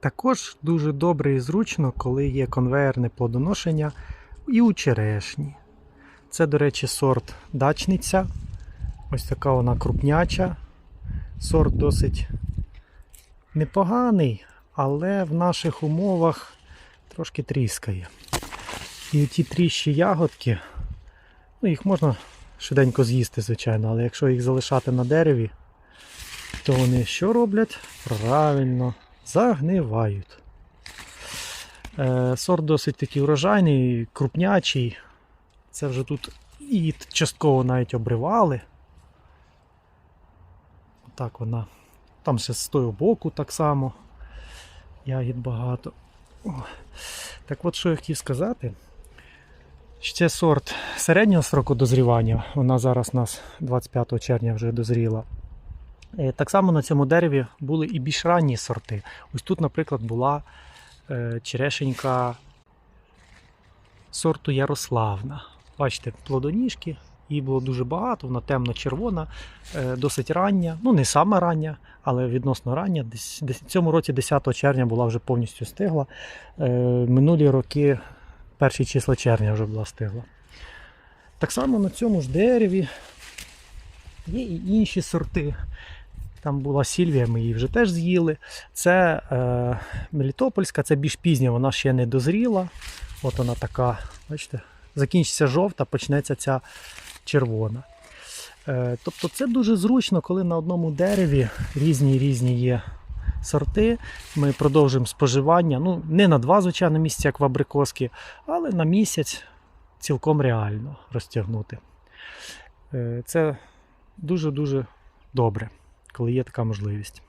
Також дуже добре і зручно, коли є конвеєрне плодоношення і у черешні. Це, до речі, сорт дачниця. Ось така вона крупняча. Сорт досить непоганий, але в наших умовах трошки тріскає. І ті тріщі ягодки, ну їх можна швиденько з'їсти, звичайно, але якщо їх залишати на дереві, то вони що роблять? Правильно, загнивають. Е, сорт досить такий урожайний, крупнячий. Це вже тут і частково навіть обривали. Так вона. Там ще з того боку так само. Ягід багато. О. Так от, що я хотів сказати. Ще сорт середнього сроку дозрівання. Вона зараз у нас 25 червня вже дозріла. Е, Так само на цьому дереві були і більш ранні сорти. Ось тут, наприклад, була е, черешенька сорту Ярославна. Бачите, плодоніжки, її було дуже багато, вона темно-червона, е, досить рання. Ну, не саме рання, але відносно рання. Десь, десь цьому році 10 червня була вже повністю стигла. Минулі роки, перші числа червня вже була стигла. Так само на цьому ж дереві є і інші сорти. Там була Сільвія, ми її вже теж з'їли. Це е, Мелітопольська, це більш пізня, вона ще не дозріла. От вона така, бачите, закінчиться жовта, почнеться ця червона. Е, тобто це дуже зручно, коли на одному дереві різні різні є сорти. Ми продовжуємо споживання. Ну, не на два, звичайно, місяці, як в абрикоски, але на місяць цілком реально розтягнути. Е, Це дуже-дуже добре, коли є така можливість.